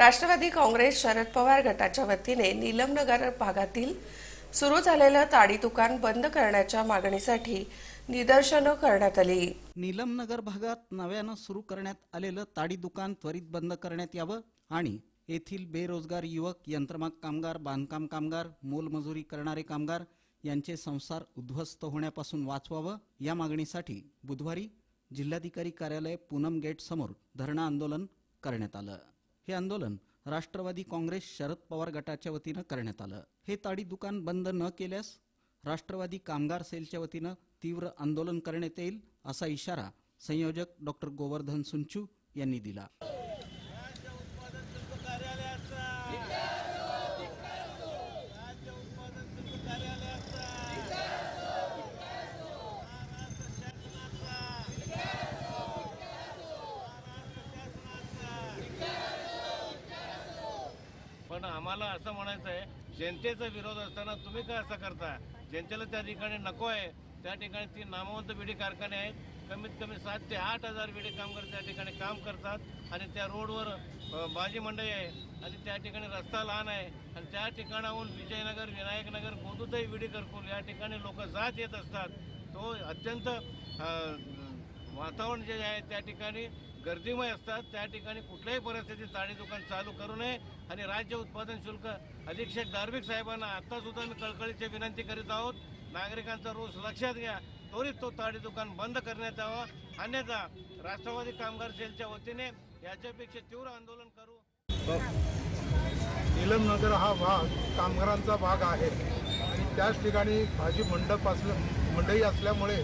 राष्ट्रवादी काँग्रेस शरद पवार गटाच्या वतीने नीलमनगर भागातील सुरू झालेलं ताडी दुकान बंद करण्याच्या मागणीसाठी निदर्शनं करण्यात आली. नीलमनगर भागात नव्यानं सुरू करण्यात आलेलं ताडी दुकान त्वरित बंद करण्यात यावं आणि येथील बेरोजगार युवक यंत्रमाग कामगार बांधकाम कामगार मोलमजुरी करणारे कामगार यांचे संसार उद्ध्वस्त होण्यापासून वाचवावं या मागणीसाठी बुधवारी जिल्हाधिकारी कार्यालय पूनम गेट समोर धरणं आंदोलन करण्यात आलं. हे आंदोलन राष्ट्रवादी काँग्रेस शरद पवार गटाच्या वतीनं करण्यात आलं. हे ताडी दुकान बंद न केल्यास राष्ट्रवादी कामगार सेलच्या वतीनं तीव्र आंदोलन करण्यात येईल असा इशारा संयोजक डॉक्टर गोवर्धन सुंचू यांनी दिला. मला आम्हाला असं म्हणायचं आहे जनतेचा विरोध असताना तुम्ही काय असं करता? जनतेला त्या ठिकाणी नको आहे. त्या ठिकाणी ती नामवंत विडी कारखाने आहेत. कमीत कमी सात ते आठ हजार विडी कामगार त्या ठिकाणी काम करतात आणि त्या रोडवर बाजी भाजी मंडई आहे आणि त्या ठिकाणी रस्ता लहान आहे. आणि त्या ठिकाणाहून विजयनगर विनायकनगर कोदुताई विडी करकुल या ठिकाणी लोक जात येत असतात. तो अत्यंत वातावरण जे आहे त्या ठिकाणी गर्दीमय असतात त्या ठिकाणी कुठल्याही परिस्थितीत ताडी दुकान चालू करू नये आणि राज्य उत्पादन शुल्क अधीक्षक धार्मिक साहेबांना आत्तासुद्धा मी कळकळीची विनंती करीत आहोत. नागरिकांचा रोष लक्षात घ्या. त्वरित तो ताडी दुकान बंद करण्यात यावं. अन्यथा राष्ट्रवादी कामगार सेलच्या वतीने याच्यापेक्षा तीव्र आंदोलन करू. नीलमनगर हा भाग कामगारांचा भाग आहे. आणि त्याच ठिकाणी भाजी मंडप असल्या मंडई असल्यामुळे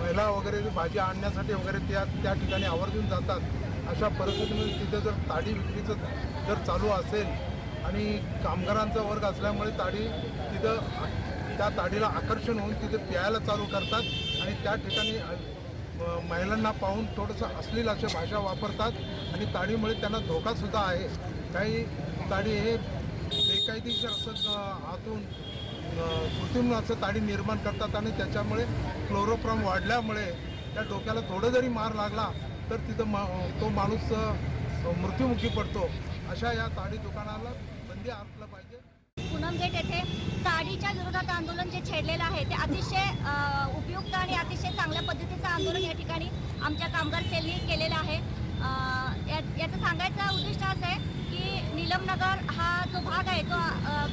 महिला वगैरे भाजी आणण्यासाठी वगैरे त्या त्या ठिकाणी आवर्जून जातात अशा परिस्थितीमध्ये तिथे जर ताडी विक्रीचं जर चालू असेल आणि कामगारांचा वर्ग असल्यामुळे ताडी तिथं त्या ताडीला आकर्षण होऊन तिथे प्यायला चालू करतात आणि त्या ठिकाणी महिलांना पाहून थोडंसं अश्लील अशा भाषा वापरतात आणि ताडीमुळे त्यांना धोकासुद्धा आहे. काही ताडी हे बेकायदेशीर असं आतून कृत्रिम असं ताडी निर्माण करतात आणि त्याच्यामुळे क्लोरोफ्रॉम वाढल्यामुळे त्या डोक्याला थोडं जरी मार लागला तर तिथं मा तो माणूस मृत्युमुखी पडतो. अशा या ताडी दुकानाला बंदी आणलं पाहिजे. पूनम गेट येथे ताडीच्या विरोधात आंदोलन जे छेडलेलं आहे ते अतिशय उपयुक्त आणि अतिशय चांगल्या पद्धतीचं आंदोलन या ठिकाणी आमच्या कामगार सेलनी केलेलं आहे. या- याचं सांगायचं उद्दिष्ट असं आहे की निलमनगर हा जो भाग आहे तो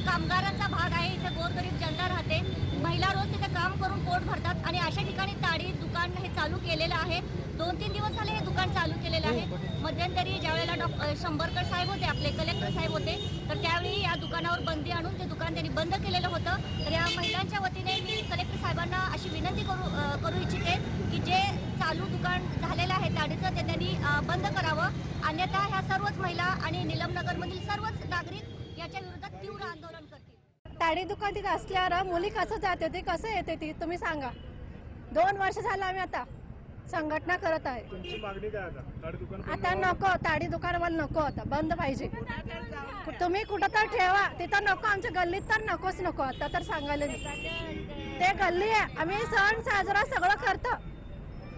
कामगारांचा भाग आहे. इथे गोरगरीब जनता राहते. महिला रोज तिथे काम करून पोट भरतात आणि अशा ठिकाणी ताडी दुकान हे चालू केलेलं आहे. दोन तीन दिवस झाले हे दुकान चालू केलेलं आहे. मध्यंतरी ज्यावेळेला डॉ शंभरकर साहेब होते आपले कलेक्टर साहेब होते तर त्यावेळी या दुकानावर बंदी आणून ते दुकान त्यांनी बंद केलेलं होतं. तर या महिलांच्या वतीने मी कलेक्टर साहेबांना अशी विनंती करू करू इच्छिते की जे चालू दुकान झालेलं आहे ताडीचं ते त्यांनी बंद करावं. अन्यथा ह्या सर्वच महिला आणि निलमनगरमधील सर्वच नागरिक याच्या विरोधात तीव्र आंदोलन करतील. ताडी दुकान तिथे असल्यावर मुली कसं जाते ते कसं येते ती तुम्ही सांगा. दोन वर्ष झालं आम्ही आता संघटना करत आहे. तुमची मागणी काय आता? ताडी दुकान आता नको ताडी दुकान मला नको आता बंद पाहिजे. तुम्ही कुठं तर ठेवा तिथं नको आमच्या गल्लीत तर नकोच नको आता तर सांगायला नाही. ते गल्ली आहे आम्ही सण साजरा सगळं करतो.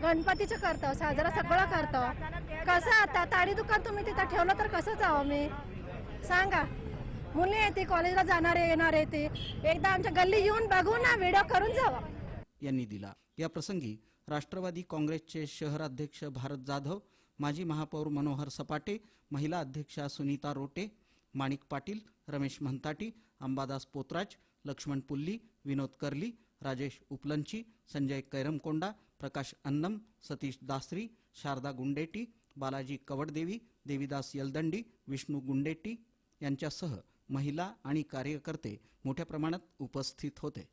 गणपतीचं करतो साजरा सगळं करतो. कसं आता ताडी दुकान तुम्ही तिथं ठेवलं तर कसं जावं मी? सांगा. मुली येते कॉलेजला जाणारे येणारे ते. एकदा आमच्या गल्ली येऊन बघू ना व्हिडिओ करून जावा. यांनी दिला. या प्रसंगी राष्ट्रवादी काँग्रेसचे शहराध्यक्ष भारत जाधव माजी महापौर मनोहर सपाटे महिला अध्यक्षा सुनीता रोटे माणिक पाटील रमेश म्हणताटी अंबादास पोतराज लक्ष्मण पुल्ली विनोद कर्ली राजेश उपलंची संजय कैरमकोंडा प्रकाश अन्नम सतीश दासरी शारदा गुंडेटी बालाजी कवडदेवी देवीदास यलदंडी विष्णू गुंडेटी यांच्यासह महिला आणि कार्यकर्ते मोठ्या प्रमाणात उपस्थित होते.